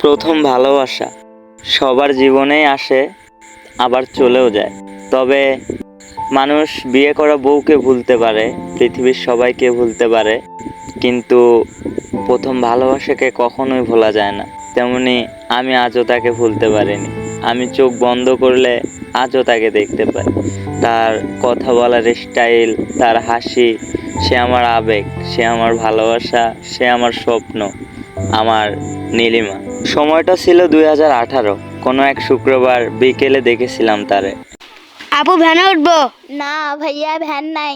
প্রথম ভালোবাসা সবার জীবনেই আসে, আবার চলেও যায়। তবে মানুষ বিয়ে করা বউকে ভুলতে পারে, পৃথিবীর সবাইকে ভুলতে পারে, কিন্তু প্রথম ভালোবাসাকে কখনোই ভোলা যায় না। তেমনি আমি আজও তাকে ভুলতে পারিনি। আমি চোখ বন্ধ করলে আজও তাকে দেখতে পাই। তার কথা বলার স্টাইল, তার হাসি, সে আমার আবেগ, সে আমার ভালোবাসা, সে আমার স্বপ্ন। আমার নীলিমা। সময়টা ছিল দুই হাজার আঠারো। কোনো এক শুক্রবার বিকেলে দেখেছিলাম তারে। আপু ভ্যানে উঠবো? না ভাইয়া ভ্যান নাই।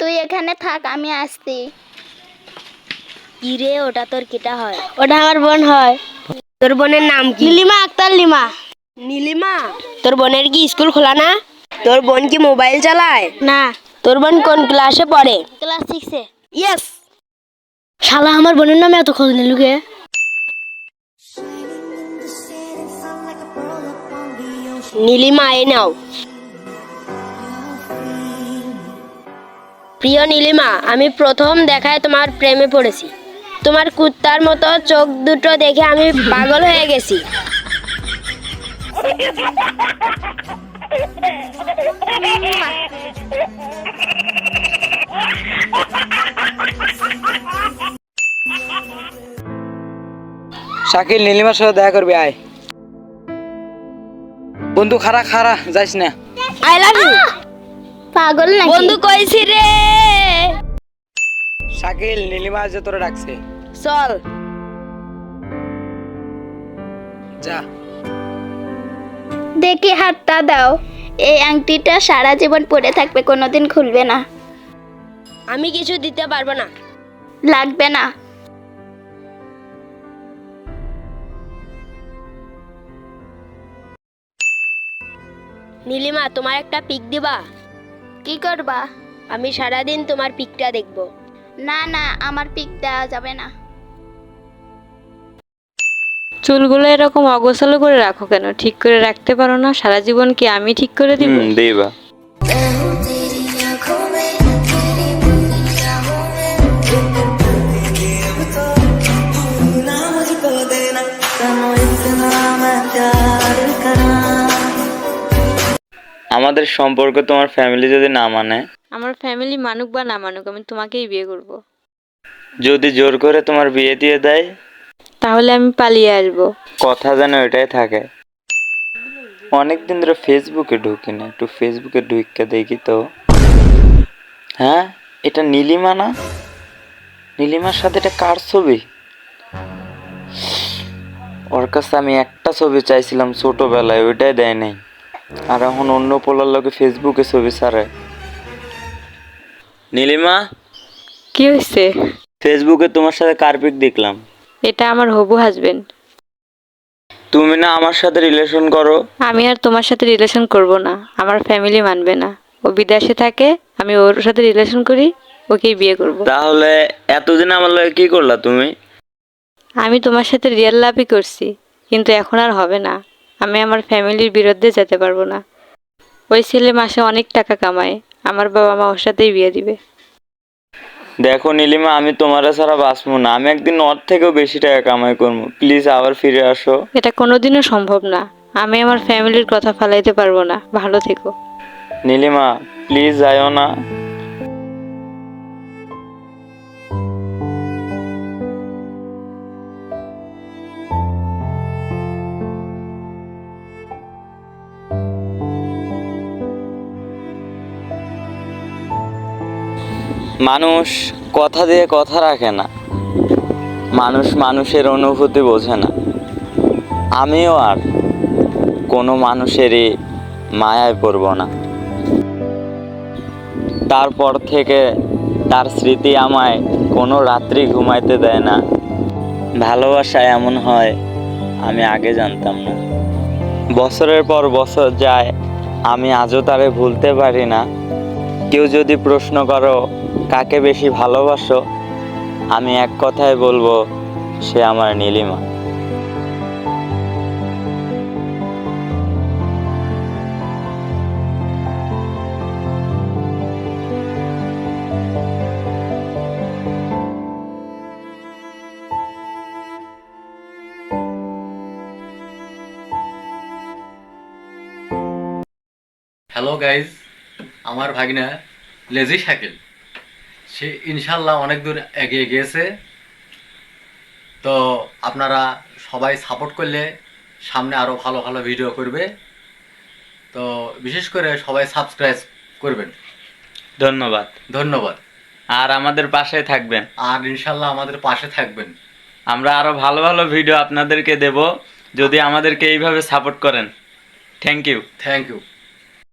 তুই এখানে থাক আমি আসছি। কি রে ওটা তোর কেটা হয়? ওটা আমার বোন হয়। তোর বোনের নাম কি? নীলিমা আক্তার লিমা নীলিমা? তোর বোনের কি স্কুল খোলা না? তোর বোন কি মোবাইল চালায়? না। তোর বোন কোন ক্লাসে পড়ে? ক্লাস সিক্সে ইয়েস শালা আমার বোনের নামে এত খোঁজ নিলু কে. নীলিমা এই নাও। প্রিয় নীলিমা আমি প্রথম দেখায় তোমার প্রেমে পড়েছি। তোমার কুত্তার মতো চোখ দুটো দেখে আমি পাগল হয়ে গেছি। শাকিল নীলিমার সাথে দেখা করবি আয়। বন্ধু খারা খারা যাইস না। I love you. পাগল নাকি? বন্ধু কইছি রে। শাকিল নীলিমা যে তোরা ডাকছে। চল। যা। দেখি হাতটা দাও। এই আংটিটা সারা জীবন পরে থাকবে কোনোদিন খুলবে না। আমি কিছু দিতে পারব না। লাগবে না। নীলিমা তোমার একটা পিক দিবা? কি করবা? আমি সারাদিন তোমার পিকটা দেখব। না না আমার পিক দেওয়া যাবে না। চুলগুলো এরকম অগোছালো করে রাখো কেন? ঠিক করে রাখতে পারো না সারা জীবন কি আমি ঠিক করে দিব? দেবা। আমাদের সম্পর্ক তোমার ফ্যামিলি যদি না মানে আমার ফ্যামিলি মানুক বা না মানুক আমি তোমাকেই বিয়ে করব। যদি জোর করে তোমার বিয়ে দিয়ে দেয় তাহলে আমি পালিয়ে আসব। কথা যেন এটাই থাকে। অনেকদিন ধরে ফেসবুকে ঢুকি না একটু ফেসবুকে ঢুকে দেখি তো। হ্যাঁ এটা নীলিমা না? নীলিমার সাথে এটা কার ছবি? ওর কাছে আমি একটা ছবি চাইছিলাম ছোটবেলায় ওইটাই দেয় নাই। আর এখন অন্য পোলার লোকে ফেসবুকে ছবি ছাড়ে। নীলিমা? কি হয়েছে ফেসবুকে তোমার সাথে কার্পিক দেখলাম। এটা আমার হবু হাজবেন্ড তুমি না আমার সাথে রিলেশন করো। আমি আর তোমার সাথে রিলেশন করব না। আমার ফ্যামিলি মানবে না। ও বিদেশে থাকে আমি ওর সাথে রিলেশন করি ওকেই বিয়ে করব। তাহলে এতদিন আমার লগে কি করলা তুমি? আমি তোমার সাথে রিয়েল লাভই করছি কিন্তু এখন আর হবে না। আমি আমার ফ্যামিলির বিরুদ্ধে যেতে পারব না। ওই ছেলে মাসে অনেক টাকা কামায়। আমার বাবা মা ওর সাথেই বিয়ে দিবে। দেখো নীলিমা আমি তোমার ছাড়া বাঁচবো না। আমি একদিন ওর থেকেও বেশি টাকা কামাই করব। প্লিজ আবার ফিরে আসো। এটা কোনোদিনও সম্ভব না। আমি আমার ফ্যামিলির কথা ফালাইতে পারব না। ভালো থেকো। নীলিমা প্লিজ যাইও না। মানুষ কথা দিয়ে কথা রাখে না। মানুষ মানুষের অনুভূতি বোঝে না। আমিও আর কোনো মানুষেরই মায়ায় পড়ব না। তারপর থেকে তার স্মৃতি আমায় কোনো রাত্রি ঘুমাইতে দেয় না। ভালোবাসা এমন হয়, আমি আগে জানতাম না। বছরের পর বছর যায়, আমি আজও তারে ভুলতে পারি না। কেউ যদি প্রশ্ন করো, কাকে বেশি ভালোবাসো? আমি এক কথায় বলব, সে আমার নীলিমা। হ্যালো গাইজ আমার ভাগিনা লেজি শাকিল। সে ইনশাল্লাহ অনেক দূর এগিয়ে গিয়েছে। তো আপনারা সবাই সাপোর্ট করলে সামনে আরও ভালো ভালো ভিডিও করবে। তো বিশেষ করে সবাই সাবস্ক্রাইব করবেন। ধন্যবাদ। ধন্যবাদ। আর আমাদের পাশে থাকবেন। আর ইনশাল্লাহ আমাদের পাশে থাকবেন। আমরা আরও ভালো ভালো ভিডিও আপনাদেরকে দেব। যদি আমাদেরকে এইভাবে সাপোর্ট করেন। Thank you. Thank you.